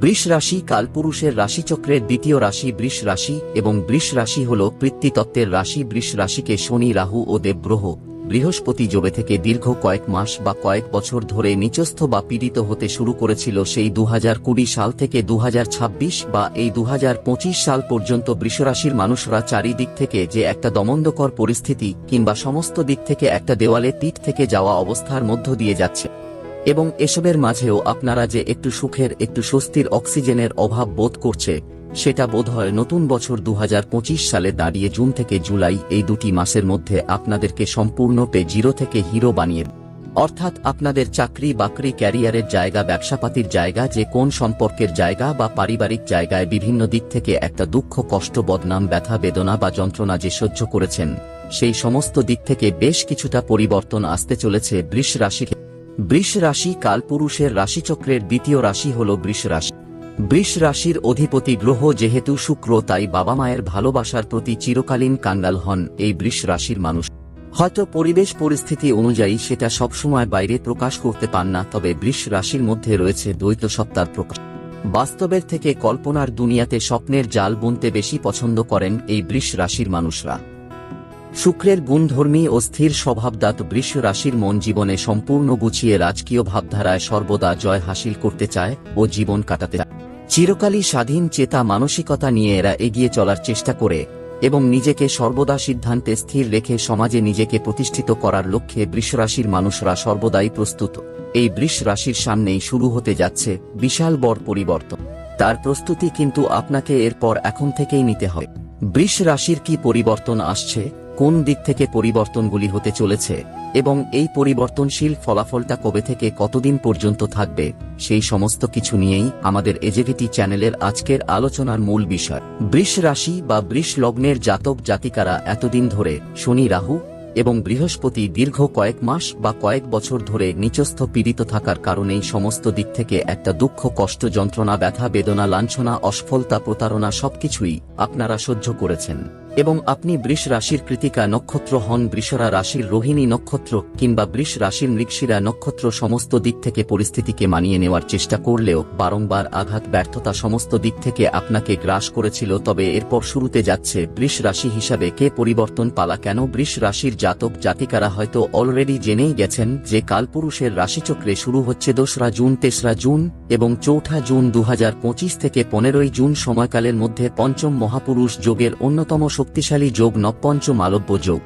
বৃষ রাশি কালপুরুষের রাশিচক্রের দ্বিতীয় রাশি বৃষ রাশি এবং বৃষ রাশি হল পৃথ্বীতত্ত্বের রাশি বৃষ রাশিকে শনি, রাহু ও দেবগ্রহ বৃহস্পতি জবে থেকে দীর্ঘ কয়েক মাস বা কয়েক বছর ধরে নিচস্থ বা পীড়িত হতে শুরু করেছিল সেই দুহাজার কুড়ি সাল থেকে দুহাজার ছাব্বিশ বা এই দুহাজার পঁচিশ সাল পর্যন্ত বৃষরাশির মানুষরা চারিদিক থেকে যে একটা দমন্দকর পরিস্থিতি কিংবা সমস্ত দিক থেকে একটা দেওয়ালে পিঠ থেকে যাওয়া অবস্থার মধ্য দিয়ে যাচ্ছে। এবং এসবের মাঝেও আপনারা যে একটু সুখের, একটু স্বস্তির অক্সিজেনের অভাব বোধ করছে, সেটা বোধহয় নতুন বছর দু হাজার পঁচিশ সালে দাঁড়িয়ে জুন থেকে জুলাই এই দুটি মাসের মধ্যে আপনাদেরকে সম্পূর্ণ পে জিরো থেকে হিরো বানিয়ে অর্থাৎ আপনাদের চাকরি বাকরি ক্যারিয়ারের জায়গা, ব্যবসাপাতির জায়গা, যে কোন সম্পর্কের জায়গা বা পারিবারিক জায়গায় বিভিন্ন দিক থেকে একটা দুঃখ, কষ্ট, বদনাম, ব্যথা, বেদনা বা যন্ত্রণা যে সহ্য করেছেন, সেই সমস্ত দিক থেকে বেশ কিছুটা পরিবর্তন আসতে চলেছে বৃষ রাশিকে বৃষ রাশি কালপুরুষের রাশিচক্রের দ্বিতীয় রাশি হল বৃষ রাশি বৃষ রাশির অধিপতি গ্রহ যেহেতু শুক্র, তাই বাবা মায়ের ভালোবাসার প্রতি চিরকালীন কাঙ্গাল হন এই বৃষ রাশির মানুষ। হয়তো পরিবেশ পরিস্থিতি অনুযায়ী সেটা সবসময় বাইরে প্রকাশ করতে পান না, তবে বৃষ রাশির মধ্যে রয়েছে দ্বৈত সত্তার প্রকাশ। বাস্তবের থেকে কল্পনার দুনিয়াতে স্বপ্নের জাল বুনতে বেশি পছন্দ করেন এই বৃষ রাশির মানুষরা। শুক্রের গুণধর্মী ও স্থির স্বভাবদাত বৃষ রাশির মন জীবনে সম্পূর্ণ গুছিয়ে রাজকীয় ভাবধারায় সর্বদা জয় হাসিল করতে চায় ও জীবন কাটাতে চায়। চিরকালই স্বাধীন চেতা মানসিকতা নিয়ে এরা এগিয়ে চলার চেষ্টা করে এবং নিজেকে সর্বদা সিদ্ধান্তে স্থির রেখে সমাজে নিজেকে প্রতিষ্ঠিত করার লক্ষ্যে বৃষরাশির মানুষরা সর্বদাই প্রস্তুত। এই বৃষ রাশির সামনেই শুরু হতে যাচ্ছে বিশাল বড় পরিবর্তন। তার প্রস্তুতি কিন্তু আপনাকে এরপর এখন থেকেই নিতে হয় বৃষ রাশির কি পরিবর্তন আসছে? কোন দিক থেকে পরিবর্তনগুলি হতে চলেছে এবং এই পরিবর্তনশীল ফলাফলটা কবে থেকে কতদিন পর্যন্ত থাকবে, সেই সমস্ত কিছু নিয়েই আমাদের এজেভিটি চ্যানেলের আজকের আলোচনার মূল বিষয়। বৃষ রাশি বা বৃষ লগ্নের জাতক জাতিকারা এতদিন ধরে শনি, রাহু এবং বৃহস্পতি দীর্ঘ কয়েক মাস বা কয়েক বছর ধরে নিচস্থ পীড়িত থাকার কারণেই সমস্ত দিক থেকে একটা দুঃখ, কষ্ট, যন্ত্রণা, ব্যথা, বেদনা, লাঞ্ছনা, অসফলতা, প্রতারণা সবকিছুই আপনারা সহ্য করেছেন। এবং আপনি বৃষ রাশির কৃতিকা নক্ষত্র হন, বৃষরা রাশির রোহিণী নক্ষত্র কিংবা বৃষ রাশির মৃগশিরা নক্ষত্র সমস্ত দিক থেকে পরিস্থিতিকে মানিয়ে নেওয়ার চেষ্টা করলেও বারংবার আঘাত, ব্যর্থতা সমস্ত দিক থেকে আপনাকে গ্রাস করেছিল। তবে এরপর শুরুতে যাচ্ছে বৃষ রাশি হিসাবে কে পরিবর্তন পালা কেন? বৃষ রাশির জাতক জাতিকারা হয়তো অলরেডি জেনেই গেছেন যে কালপুরুষের রাশিচক্রে শুরু হচ্ছে দোসরা জুন, তেসরা জুন এবং চৌঠা জুন দু হাজার পঁচিশ থেকে পনেরোই জুন সময়কালের মধ্যে পঞ্চম মহাপুরুষ যোগের অন্যতম শক্তিশালী যোগ নবপঞ্চ মালব্য যোগ,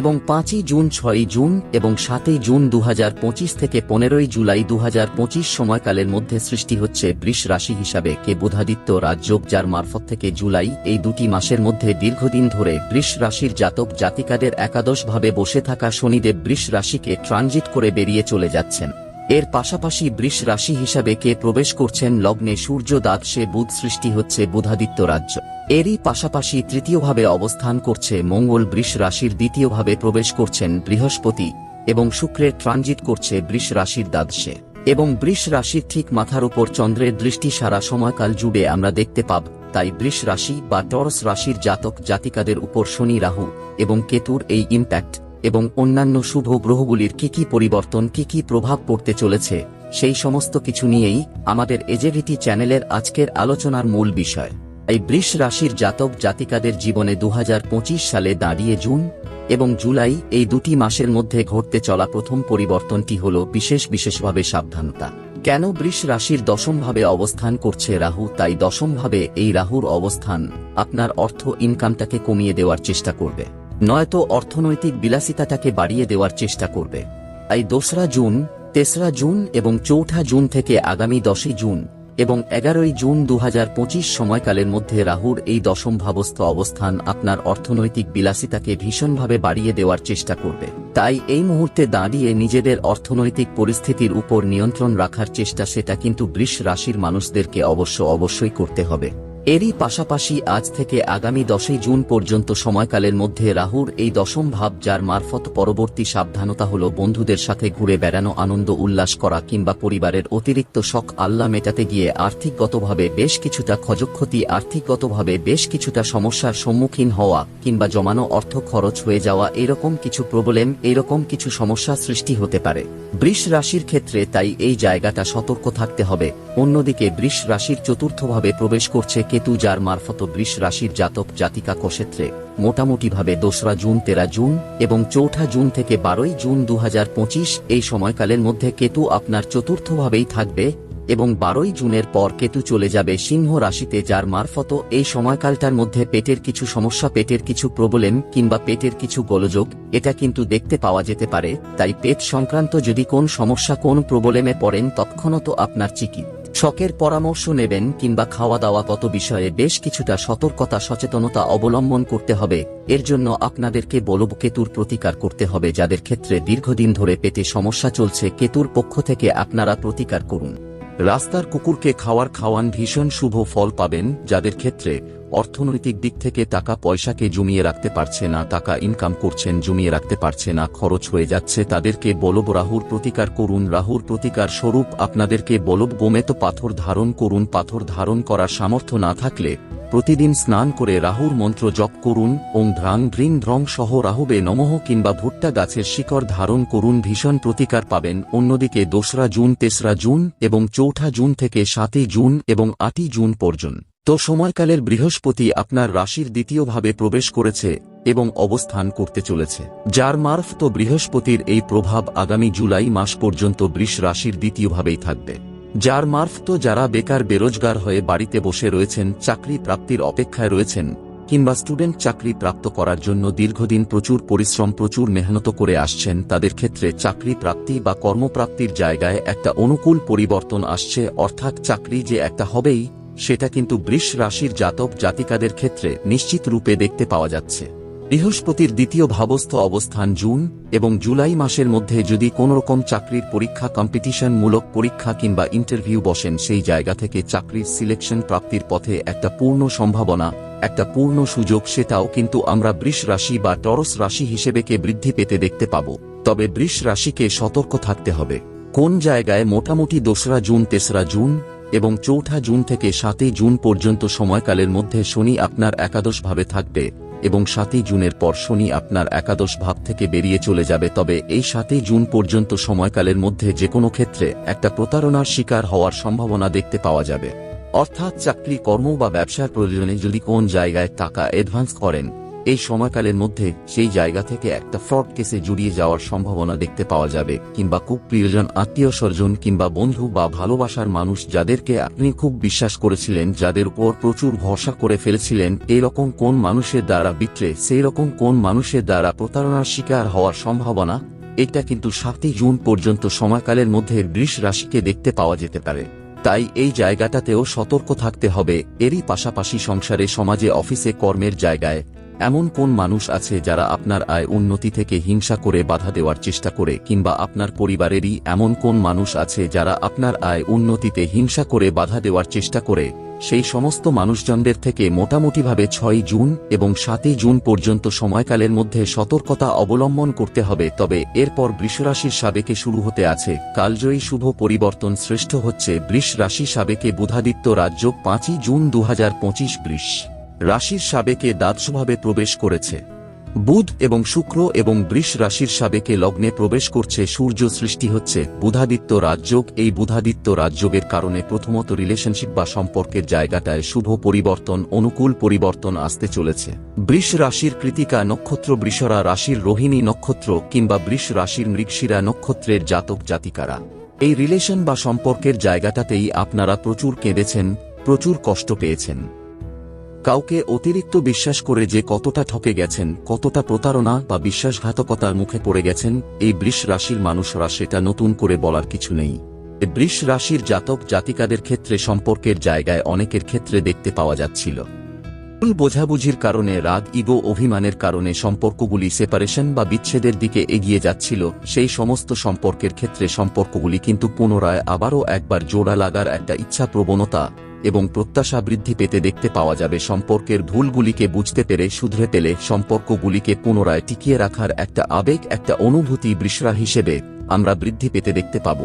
এবং পাঁচই জুন, ছয়ই জুন, এবং সাতই জুন দুহাজার পঁচিশ থেকে পনেরোই জুলাই দুহাজার পঁচিশ সময়কালের মধ্যে সৃষ্টি হচ্ছে বৃষ রাশি হিসাবে কে বুধাদিত্য রাজযোগ, যার মারফত থেকে জুলাই, এই দুটি মাসের মধ্যে দীর্ঘদিন ধরে বৃষ রাশির জাতক জাতিকাদের একাদশভাবে বসে থাকা শনিদেব বৃষ রাশিকে ট্রানজিট করে বেরিয়ে চলে যাচ্ছেন। এর পাশাপাশি বৃষ রাশি হিসাবে কে প্রবেশ করছেন লগ্নে সূর্য, দাঁত, সে বুধ সৃষ্টি হচ্ছে বুধাদিত্য রাজ্য। এরই পাশাপাশি তৃতীয়ভাবে অবস্থান করছে মঙ্গল বৃষ রাশির দ্বিতীয়ভাবে প্রবেশ করছেন বৃহস্পতি এবং শুক্রের ট্রানজিট করছে বৃষ রাশির দ্বাদশে। এবং বৃষ রাশির ঠিক মাথার উপর চন্দ্রের দৃষ্টি সারা সময়কাল জুড়ে আমরা দেখতে পাব, তাই বৃষ রাশি বা টরস রাশির জাতক জাতিকাদের উপর শনি, রাহু এবং কেতুর এই ইম্প্যাক্ট এবং অন্যান্য শুভ গ্রহগুলির কি কি পরিবর্তন, কি কি প্রভাব পড়তে চলেছে, সেই সমস্ত কিছু নিয়েই আমাদের এজেভিটি চ্যানেলের আজকের আলোচনার মূল বিষয়। এই বৃষ রাশির জাতক জাতিকাদের জীবনে দু হাজার পঁচিশ সালে দাঁড়িয়ে জুন এবং জুলাই এই দুটি মাসের মধ্যে ঘটতে চলা প্রথম পরিবর্তনটি হল বিশেষ বিশেষভাবে সাবধানতা। কেন বৃষ রাশির দশমভাবে অবস্থান করছে রাহু? তাই দশমভাবে এই রাহুর অবস্থান আপনার অর্থ ইনকামটাকে কমিয়ে দেওয়ার চেষ্টা করবে। নয়তো অর্থনৈতিক বিলাসিতাটাকে বাড়িয়ে দেওয়ার চেষ্টা করবে। তাই দোসরা জুন, তেসরা জুন এবং চৌঠা জুন থেকে আগামী দশই জুন এবং এগারোই জুন দু হাজার পঁচিশ সময়কালের মধ্যে রাহুর এই দশম ভাবস্থ অবস্থান আপনার অর্থনৈতিক বিলাসিতাকে ভীষণভাবে বাড়িয়ে দেওয়ার চেষ্টা করবে। তাই এই মুহূর্তে দাঁড়িয়ে নিজেদের অর্থনৈতিক পরিস্থিতির উপর নিয়ন্ত্রণ রাখার চেষ্টা সেটা কিন্তু বৃষ রাশির মানুষদেরকে অবশ্য অবশ্যই করতে হবে। এরই পাশাপাশি আজ থেকে আগামী দশই জুন পর্যন্ত সময়কালের মধ্যে রাহুর এই দশম ভাব, যার মারফত পরবর্তী সাবধানতা হল বন্ধুদের সাথে ঘুরে বেড়ানো, আনন্দ উল্লাস করা কিংবা পরিবারের অতিরিক্ত শখ আল্লাহ মেটাতে গিয়ে আর্থিকগতভাবে বেশ কিছুটা ক্ষয়ক্ষতি আর্থিকগতভাবে বেশ কিছুটা সমস্যার সম্মুখীন হওয়া কিংবা জমানো অর্থ খরচ হয়ে যাওয়া এরকম কিছু প্রবলেম, এরকম কিছু সমস্যা সৃষ্টি হতে পারে। বৃষ রাশির ক্ষেত্রে তাই এই জায়গাটা সতর্ক থাকতে হবে। অন্যদিকে বৃষ রাশির চতুর্থভাবে প্রবেশ করছে কেতু যার মারফত বৃষ রাশির জাতক জাতিকা ক্ষেত্রে মোটামুটিভাবে দোসরা জুন, তেরা জুন এবং চৌঠা জুন থেকে বারোই জুন দু হাজার পঁচিশ এই সময়কালের মধ্যে কেতু আপনার চতুর্থভাবেই থাকবে এবং বারোই জুনের পর কেতু চলে যাবে সিংহ রাশিতে যার মারফত এই সময়কালটার মধ্যে পেটের কিছু সমস্যা, পেটের কিছু প্রবলেম কিংবা পেটের কিছু গোলযোগ, এটা কিন্তু দেখতে পাওয়া যেতে পারে। তাই পেট সংক্রান্ত যদি কোন সমস্যা, কোন প্রবলেমে পড়েন তৎক্ষণত আপনার চিকিৎসকের পরামর্শ নেবেন কিংবা খাওয়া দাওয়া কত বিষয়ে বেশ কিছুটা সতর্কতা, সচেতনতা অবলম্বন করতে হবে। এর জন্য আপনাদেরকে বলব কেতুর প্রতিকার করতে হবে, যাদের ক্ষেত্রে দীর্ঘদিন ধরে পেটে সমস্যা চলছে। কেতুর পক্ষ থেকে আপনারা প্রতিকার করুন। রাস্তার কুকুরকে খাওয়ার খাওয়ান ভীষণ শুভ ফল পাবেন, যাদের ক্ষেত্রে অর্থনৈতিক দিক থেকে টাকা পয়সাকে জমিয়ে রাখতে পারছে না, টাকা ইনকাম করছেন, জমিয়ে রাখতে পারছে না, খরচ হয়ে যাচ্ছে, তাদেরকে বলব রাহুর প্রতিকার করুন, রাহুর প্রতিকার স্বরূপ আপনাদেরকে বলব গোমেত পাথর ধারণ করুন, পাথর ধারণ করার সামর্থ্য না থাকলে প্রতিদিন স্নান করে রাহুর মন্ত্র জপ করুন, ওং ধ্রাং ভ্রিং ধ্রং সহ রাহুবে নমঃ কিংবা ভুট্টা গাছের শিকড় ধারণ করুন, ভীষণ প্রতিকার পাবেন। অন্যদিকে দোসরা জুন, তেসরা জুন এবং চৌঠা জুন থেকে সাতই জুন এবং আটই জুন পর্যন্ত। তো সময়কালের বৃহস্পতি আপনার রাশির দ্বিতীয়ভাবে প্রবেশ করেছে এবং অবস্থান করতে চলেছে, যার তো বৃহস্পতির এই প্রভাব আগামী জুলাই মাস পর্যন্ত বৃষ রাশির দ্বিতীয়ভাবেই থাকবে। যার তো যারা বেকার বেরোজগার হয়ে বাড়িতে বসে রয়েছেন, চাকরি প্রাপ্তির অপেক্ষায় রয়েছেন, কিংবা স্টুডেন্ট চাকরি প্রাপ্ত করার জন্য দীর্ঘদিন প্রচুর পরিশ্রম, প্রচুর মেহনত করে আসছেন, তাদের ক্ষেত্রে চাকরি প্রাপ্তি বা কর্মপ্রাপ্তির জায়গায় একটা অনুকূল পরিবর্তন আসছে, অর্থাৎ চাকরি যে একটা হবেই সেটা কিন্তু বৃষ রাশির জাতক জাতিকাদের ক্ষেত্রে নিশ্চিত রূপে দেখতে পাওয়া যাচ্ছে। বৃহস্পতির দ্বিতীয় ভাবস্থ অবস্থান জুন এবং জুলাই মাসের মধ্যে যদি কোনোরকম চাকরির পরীক্ষা, কম্পিটিশনমূলক পরীক্ষা কিংবা ইন্টারভিউ বসেন, সেই জায়গা থেকে চাকরির সিলেকশন প্রাপ্তির পথে একটা পূর্ণ সম্ভাবনা, একটা পূর্ণ সুযোগ, সেটাও কিন্তু আমরা বৃষ রাশি বা টরস রাশি হিসেবেকে বৃদ্ধি পেতে দেখতে পাব। তবে বৃষ রাশিকে সতর্ক থাকতে হবে। কোন জায়গায় মোটামুটি দোসরা জুন, তেসরা জুন এবং চৌঠা জুন থেকে সাতই জুন পর্যন্ত সময়কালের মধ্যে শনি আপনার একাদশ ভাবে থাকবে এবং সাতই জুনের পর শনি আপনার একাদশ ভাব থেকে বেরিয়ে চলে যাবে। তবে এই সাতই জুন পর্যন্ত সময়কালের মধ্যে যে কোনো ক্ষেত্রে একটা প্রতারণার শিকার হওয়ার সম্ভাবনা দেখতে পাওয়া যাবে। অর্থাৎ চাকরি, কর্ম বা ব্যবসার প্রয়োজনে যদি কোন জায়গায় টাকা অ্যাডভান্স করেন এই সময়কালের মধ্যে সেই জায়গা থেকে একটা ফ্রড কেসে জড়িয়ে যাওয়ার সম্ভাবনা দেখতে পাওয়া যাবে, কিংবা খুব প্রিয়জন, আত্মীয় স্বজন, কিংবা বন্ধু বা ভালোবাসার মানুষ যাদেরকে আপনি খুব বিশ্বাস করেছিলেন, যাদের উপর প্রচুর ভরসা করে ফেলেছিলেন এরকম কোন মানুষের দ্বারা বিট্রে সেই রকম কোন মানুষের দ্বারা প্রতারণার শিকার হওয়ার সম্ভাবনা? এটা কিন্তু সাতই জুন পর্যন্ত সময়কালের মধ্যে বৃষ রাশিকে দেখতে পাওয়া যেতে পারে। তাই এই জায়গাটাতেও সতর্ক থাকতে হবে। এরই পাশাপাশি সংসারে, সমাজে, অফিসে, কর্মের জায়গায় এমন কোন মানুষ আছে যারা আপনার আয় উন্নতি থেকে হিংসা করে বাধা দেওয়ার চেষ্টা করে, কিংবা আপনার পরিবারেরই এমন কোন মানুষ আছে যারা আপনার আয় উন্নতিতে হিংসা করে বাধা দেওয়ার চেষ্টা করে? সেই সমস্ত মানুষজনদের থেকে মোটামুটিভাবে ছয় জুন এবং সাতই জুন পর্যন্ত সময়কালের মধ্যে সতর্কতা অবলম্বন করতে হবে, তবে এরপর বৃষরাশির সাবেকে শুরু হতে আছে। কালজয়ী শুভ পরিবর্তন শ্রেষ্ঠ হচ্ছে বৃষ রাশি সাবেকে বুধাদিত্য রাজ্য, পাঁচই জুন দু হাজার বৃষ। রাশির সাবেকে দ্বাদশভাবে প্রবেশ করেছে। বুধ এবং শুক্র এবং বৃষ রাশির সাবেকে লগ্নে প্রবেশ করছে, সূর্য সৃষ্টি হচ্ছে, বুধাদিত্য রাজযোগ। এই বুধাদিত্য রাজযোগের কারণে প্রথমত রিলেশনশিপ বা সম্পর্কের জায়গাটায় শুভ পরিবর্তন, অনুকূল পরিবর্তন আসতে চলেছে। বৃষ রাশির কৃতিকা নক্ষত্র বৃষরা রাশির রোহিণী নক্ষত্র কিংবা বৃষ রাশির মৃগশিরা নক্ষত্রের জাতক জাতিকারা। এই রিলেশন বা সম্পর্কের জায়গাটাতেই আপনারা প্রচুর কেঁদেছেন, প্রচুর কষ্ট পেয়েছেন। কাউকে অতিরিক্ত বিশ্বাস করে যে কতটা ঠকে গেছেন, কতটা প্রতারণা বা বিশ্বাসঘাতকতার মুখে পড়ে গেছেন, এই বৃষ রাশির মানুষরা সেটা নতুন করে বলার কিছু নেই। বৃষ রাশির জাতক জাতিকাদের ক্ষেত্রে সম্পর্কের জায়গায় অনেকের ক্ষেত্রে দেখতে পাওয়া যাচ্ছিল। ভুল বোঝাবুঝির কারণে রাগ, ইগো, অভিমানের কারণে সম্পর্কগুলি সেপারেশন বা বিচ্ছেদের দিকে এগিয়ে যাচ্ছিল, সেই সমস্ত সম্পর্কের ক্ষেত্রে সম্পর্কগুলি কিন্তু পুনরায় আবারও একবার জোড়া লাগার একটা ইচ্ছা প্রবণতা এবং প্রত্যাশা বৃদ্ধি পেতে দেখতে পাওয়া যাবে সম্পর্কের ভুলগুলিকে বুঝতে পেরে শুধরে পেলে সম্পর্কগুলিকে পুনরায় টিকিয়ে রাখার একটা আবেগ, একটা অনুভূতি বৃষরা হিসেবে আমরা বৃদ্ধি পেতে দেখতে পাব।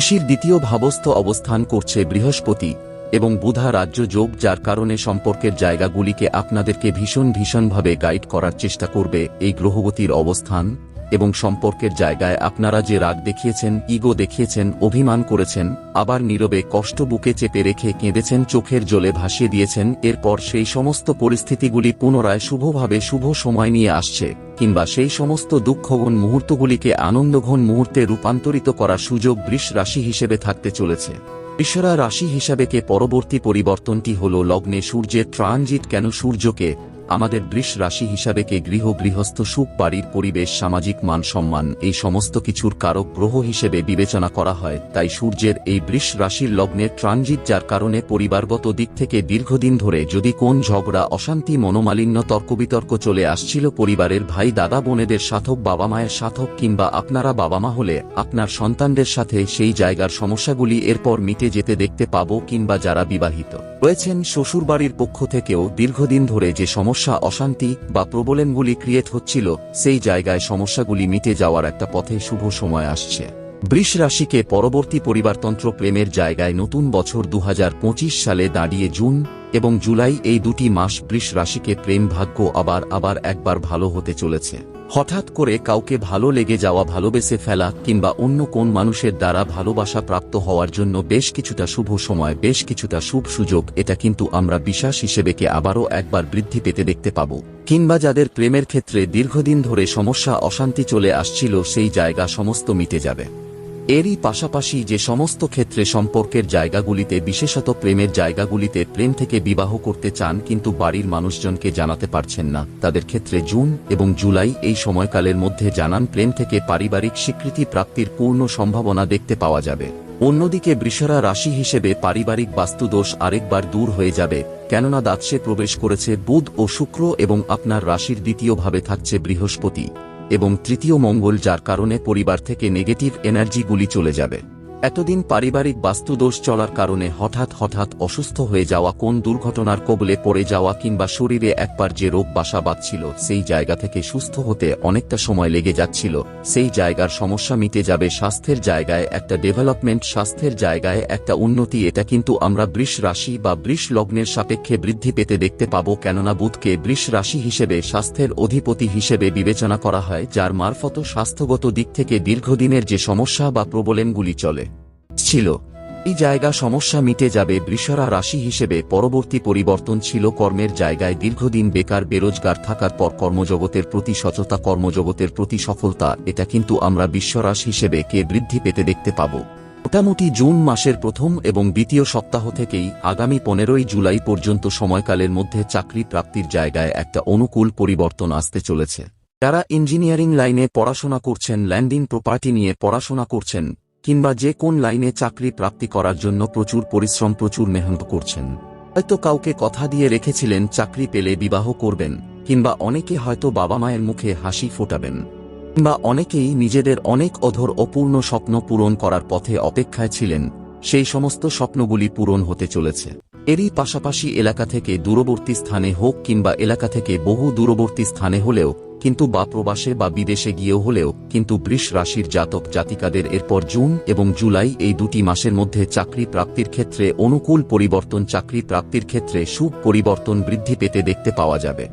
ঋষির দ্বিতীয় ভাবস্থ অবস্থান করছে বৃহস্পতি এবং বুধা রাজ্য যোগ, যার কারণে সম্পর্কের জায়গাগুলিকে আপনাদেরকে ভীষণ ভীষণভাবে গাইড করার চেষ্টা করবে এই গ্রহগতির অবস্থান। এবং সম্পর্কের জায়গায় আপনারা যে রাগ দেখিয়েছেন, ইগো দেখিয়েছেন, অভিমান করেছেন, আবার নীরবে কষ্ট বুকে চেপে রেখে কেঁদেছেন, চোখের জলে ভাসিয়ে দিয়েছেন, এরপর সেই সমস্ত পরিস্থিতিগুলি পুনরায় শুভভাবে শুভ সময় নিয়ে আসছে, কিংবা সেই সমস্ত দুঃখঘন মুহূর্তগুলিকে আনন্দঘন মুহূর্তে রূপান্তরিত করার সুযোগ বৃষ রাশি হিসেবে থাকতে চলেছে। বৃষরা রাশি হিসাবে কে পরবর্তী পরিবর্তনটি হল লগ্নে সূর্যের ট্রানজিট কেন সূর্যকে আমাদের বৃষ রাশি হিসাবে কে গৃহ, গৃহস্থ, সুখ, বাড়ির পরিবেশ, সামাজিক মান, সম্মান, এই সমস্ত কিছুর কারক গ্রহ হিসেবে বিবেচনা করা হয়। তাই সূর্যের এই বৃষ রাশির লগ্নের ট্রানজিট, যার কারণে পরিবারগত দিক থেকে দীর্ঘদিন ধরে যদি কোন ঝগড়া, অশান্তি, মনোমালিন্য, তর্কবিতর্ক চলে আসছিল পরিবারের ভাই, দাদা, বোনেদের সাথক, বাবা মায়ের সাথক কিংবা আপনারা বাবা মা হলে আপনার সন্তানদের সাথে সেই জায়গার সমস্যাগুলি এরপর মিটে যেতে দেখতে পাবো কিংবা যারা বিবাহিত। রয়েছেন শ্বশুরবাড়ির পক্ষ থেকেও দীর্ঘদিন ধরে যে সমস্যা অশান্তি বা প্রবলেমগুলি ক্রিয়েট হচ্ছিল, সেই জায়গায় সমস্যাগুলি মিটে যাওয়ার একটা পথে শুভ সময় আসছে। বৃষ রাশিকে পরবর্তী পরিবারতন্ত্র প্রেমের জায়গায় নতুন বছর দু হাজার পঁচিশ সালে দাঁড়িয়ে জুন এবং জুলাই এই দুটি মাস বৃষ রাশিকে প্রেম ভাগ্য আবার আবার একবার ভালো হতে চলেছে। হঠাৎ করে কাউকে ভালো লেগে যাওয়া ভালোবেসে ফেলা কিংবা অন্য কোন মানুষের দ্বারা ভালোবাসা প্রাপ্ত হওয়ার জন্য বেশ কিছুটা শুভ সময়, বেশ কিছুটা শুভ সুযোগ, এটা কিন্তু আমরা বিশ্বাস হিসেবেকে আবারও একবার বৃদ্ধি পেতে দেখতে পাব। কিংবা যাদের প্রেমের ক্ষেত্রে দীর্ঘদিন ধরে সমস্যা, অশান্তি চলে আসছিল, সেই জায়গা সমস্ত মিটে যাবে। এরই পাশাপাশি যে সমস্ত ক্ষেত্রে সম্পর্কের জায়গাগুলিতে, বিশেষত প্রেমের জায়গাগুলিতে প্রেম থেকে বিবাহ করতে চান কিন্তু বাড়ির মানুষজনকে জানাতে পারছেন না। তাদের ক্ষেত্রে জুন এবং জুলাই এই সময়কালের মধ্যে জানান প্রেম থেকে পারিবারিক স্বীকৃতি প্রাপ্তির পূর্ণ সম্ভাবনা দেখতে পাওয়া যাবে। অন্যদিকে বৃষরা রাশি হিসেবে পারিবারিক বাস্তুদোষ আরেকবার দূর হয়ে যাবে, কেননা দাৎসে প্রবেশ করেছে বুধ ও শুক্র এবং আপনার রাশির দ্বিতীয়ভাবে থাকছে বৃহস্পতি। এবং তৃতীয় মঙ্গল যার কারণে পরিবার থেকে নেগেটিভ এনার্জিগুলি চলে যাবে। এতদিন পারিবারিক বাস্তুদোষ চলার কারণে হঠাৎ হঠাৎ অসুস্থ হয়ে যাওয়া, কোন দুর্ঘটনার কবলে পড়ে যাওয়া কিংবা শরীরে একবার যে রোগ বাসা বাঁধছিল, সেই জায়গা থেকে সুস্থ হতে অনেকটা সময় লেগে যাচ্ছিল। সেই জায়গার সমস্যা মিটে যাবে স্বাস্থ্যের জায়গায়, একটা ডেভেলপমেন্ট স্বাস্থ্যের জায়গায়, একটা উন্নতি, এটা কিন্তু আমরা বৃষ রাশি বা বৃষ লগ্নের সাপেক্ষে বৃদ্ধি পেতে দেখতে পাবো, কেননা বুধকে বৃষ রাশি হিসেবে, স্বাস্থ্যের অধিপতি হিসেবে বিবেচনা করা হয়, যার মারফত স্বাস্থ্যগত দিক থেকে দীর্ঘদিনের যে সমস্যা বা প্রবলেমগুলি চলে। ছিল। এই জায়গা সমস্যা মিটে যাবে, বৃষরা রাশি হিসেবে পরবর্তী পরিবর্তন ছিল কর্মের জায়গায় দীর্ঘদিন বেকার, বেরোজগার থাকার পর কর্মজগতের প্রতি সচতা কর্মজগতের প্রতি সফলতা, এটা কিন্তু আমরা বিশ্বরাশ হিসেবে কে বৃদ্ধি পেতে দেখতে পাব। মোটামুটি জুন মাসের প্রথম এবং দ্বিতীয় সপ্তাহ থেকেই আগামী পনেরোই জুলাই পর্যন্ত সময়কালের মধ্যে চাকরি প্রাপ্তির জায়গায় একটা অনুকূল পরিবর্তন আসতে চলেছে। যারা ইঞ্জিনিয়ারিং লাইনে পড়াশোনা করছেন, ল্যান্ডিং প্রপার্টি নিয়ে পড়াশোনা করছেন কিংবা যে কোন লাইনে চাকরি প্রাপ্তি করার জন্য প্রচুর পরিশ্রম, প্রচুর মেহনত করছেন। হয়তো কাউকে কথা দিয়ে রেখেছিলেন, চাকরি পেলে বিবাহ করবেন, কিংবা অনেকে হয়তো বাবা মায়ের মুখে হাসি ফোটাবেন, কিংবা অনেকেই নিজেদের অনেক অধর অপূর্ণ স্বপ্ন পূরণ করার পথে অপেক্ষায় ছিলেন। সেই সমস্ত স্বপ্নগুলি পূরণ হতে চলেছে। এরই পাশাপাশি এলাকা থেকে দূরবর্তী স্থানে হোক কিংবা এলাকা থেকে বহু দূরবর্তী স্থানে হলেও, কিন্তু বা প্রবাসে বা বিদেশে গিয়েও হলেও, কিন্তু বৃষ রাশির জাতক জাতিকাদের এরপর জুন এবং জুলাই এই দুটি মাসের মধ্যে চাকরি প্রাপ্তির ক্ষেত্রে অনুকূল পরিবর্তন, চাকরি প্রাপ্তির ক্ষেত্রে সুখ পরিবর্তন বৃদ্ধি পেতে দেখতে পাওয়া যাবে।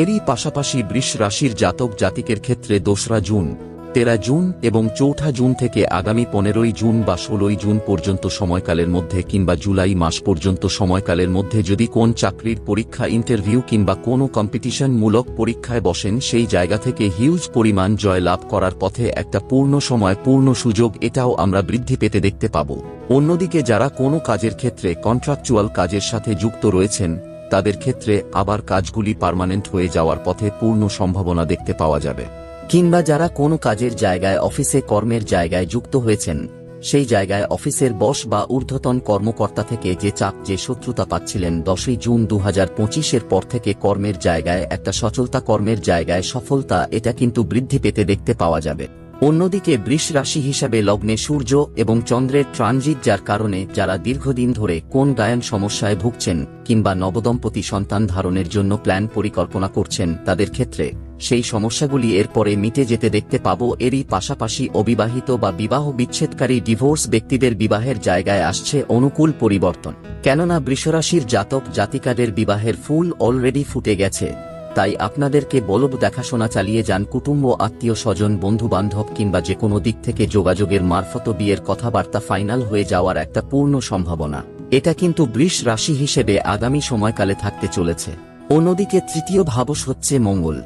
এরই পাশাপাশি বৃষ রাশির জাতক জাতিকের ক্ষেত্রে দোসরা জুন তেরা জুন এবং চৌঠা জুন থেকে আগামী পনেরোই জুন বা ষোলোই জুন পর্যন্ত সময়কালের মধ্যে কিংবা জুলাই মাস পর্যন্ত সময়কালের মধ্যে যদি কোন চাকরির পরীক্ষা ইন্টারভিউ কিংবা কোনো কম্পিটিশনমূলক পরীক্ষায় বসেন, সেই জায়গা থেকে হিউজ পরিমাণ জয় লাভ করার পথে একটা পূর্ণ সময়, পূর্ণ সুযোগ এটাও আমরা বৃদ্ধি পেতে দেখতে পাব। অন্যদিকে যারা কোনো কাজের ক্ষেত্রে কন্ট্রাকচুয়াল কাজের সাথে যুক্ত রয়েছেন, তাদের ক্ষেত্রে আবার কাজগুলি পার্মানেন্ট হয়ে যাওয়ার পথে পূর্ণ সম্ভাবনা দেখতে পাওয়া যাবে। কিংবা যারা কোনো কাজের জায়গায় অফিসে কর্মের জায়গায় যুক্ত হয়েছেন, সেই জায়গায় অফিসের বস বা ঊর্ধ্বতন কর্মকর্তা থেকে যে চাপ, যে শত্রুতা পাচ্ছিলেন দশই জুন দু হাজার পঁচিশের পর থেকে কর্মের জায়গায়, একটা সচলতা কর্মের জায়গায় সফলতা, এটা কিন্তু বৃদ্ধি পেতে দেখতে পাওয়া যাবে। অন্যদিকে বৃষ রাশি হিসাবে লগ্নে সূর্য এবং চন্দ্রের ট্রানজিট যার কারণে যারা দীর্ঘদিন ধরে কোন গায়ন সমস্যায় ভুগছেন কিংবা নবদম্পতি সন্তান ধারণের জন্য প্ল্যান পরিকল্পনা করছেন তাদের ক্ষেত্রে, সেই সমস্যাগুলি এরপরে মিটে যেতে দেখতে পাব। এরই পাশাপাশি অবিবাহিত বা বিবাহ বিচ্ছেদকারী ডিভোর্স ব্যক্তিদের বিবাহের জায়গায় আসছে অনুকূল পরিবর্তন। কেননা বৃষরাশির জাতক জাতিকাদের বিবাহের ফুল অলরেডি ফুটে গেছে। তাই আপনাদেরকে বলব দেখাশোনা চালিয়ে যান কুটুম্ব আত্মীয় স্বজন বন্ধু বান্ধব কিংবা যে কোনো দিক থেকে যোগাযোগের মারফত বিয়ের কথাবার্তা ফাইনাল হয়ে যাওয়ার একটা পূর্ণ সম্ভাবনা। এটা কিন্তু বৃষ রাশি হিসেবে আগামী সময়কালে থাকতে চলেছে। অন্যদিকে তৃতীয় ভাবস হচ্ছে মঙ্গল।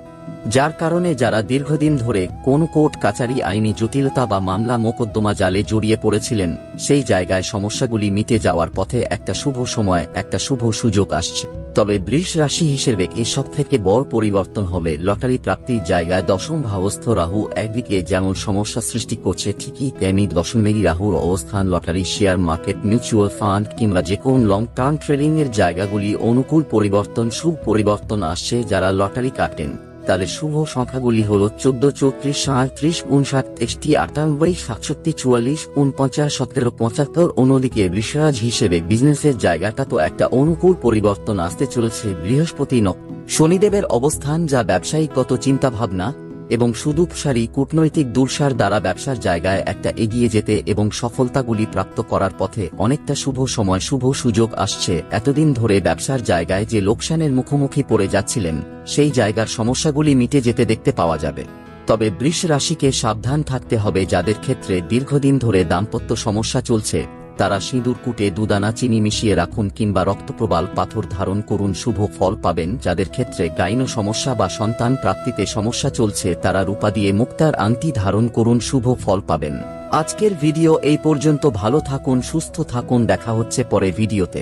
যার কারণে যারা দীর্ঘদিন ধরে কোন কোর্ট কাচারি আইনি জটিলতা বা মামলা মোকদ্দমা জালে জড়িয়ে পড়েছিলেন, সেই জায়গায় সমস্যাগুলি মিটে যাওয়ার পথে একটা শুভ সময়, একটা শুভ সুযোগ আসছে। তবে বৃষ রাশি হিসেবে এসব থেকে বড় পরিবর্তন হবে লটারি প্রাপ্তির জায়গায় দশম ভাবস্থ রাহু একদিকে যেমন সমস্যা সৃষ্টি করছে ঠিকই তেমনি দশমেরই রাহুর অবস্থান lottery share market, mutual fund কিংবা যে কোন লং টার্ম ট্রেডিং এর জায়গাগুলি অনুকূল পরিবর্তন, শুভ পরিবর্তন আসছে যারা লটারি কাটেন। তাদের শুভ সংখ্যাগুলি হল চোদ্দ, চৌত্রিশ, সাঁত্রিশ, উনষাট তেষ্টি আটানব্বই, সাতষট্টি, চুয়াল্লিশ, উনপঞ্চাশ, সতেরো, পঁচাত্তর, অন্যদিকে বৃষরাজ হিসেবে বিজনেসের জায়গাটা তো একটা অনুকূল পরিবর্তন আসতে চলেছে বৃহস্পতি ন। শনিদেবের অবস্থান যা ব্যবসায়িকগত চিন্তাভাবনা এবং সুদূপসারী কূটনৈতিক দুর্সার দ্বারা ব্যবসার জায়গায় একটা এগিয়ে যেতে এবং সফলতাগুলি প্রাপ্ত করার পথে অনেকটা শুভ সময়, শুভ সুযোগ আসছে। এতদিন ধরে ব্যবসার জায়গায় যে লোকসানের মুখোমুখি পড়ে যাচ্ছিলেন, সেই জায়গার সমস্যাগুলি মিটে যেতে দেখতে পাওয়া যাবে। তবে বৃষ রাশিকে সাবধান থাকতে হবে যাদের ক্ষেত্রে দীর্ঘদিন ধরে দাম্পত্য সমস্যা চলছে। তারা সিঁদুর কুটে দুদানা চিনি মিশিয়ে রাখুন কিংবা রক্তপ্রবাল পাথর ধারণ করুন, শুভ ফল পাবেন। যাদের ক্ষেত্রে গাইন সমস্যা বা সন্তান প্রাপ্তিতে সমস্যা চলছে, তারা রূপা দিয়ে মুক্তার আংটি ধারণ করুন, শুভ ফল পাবেন। আজকের ভিডিও এই পর্যন্ত। ভালো থাকুন, সুস্থ থাকুন। দেখা হচ্ছে পরে ভিডিওতে।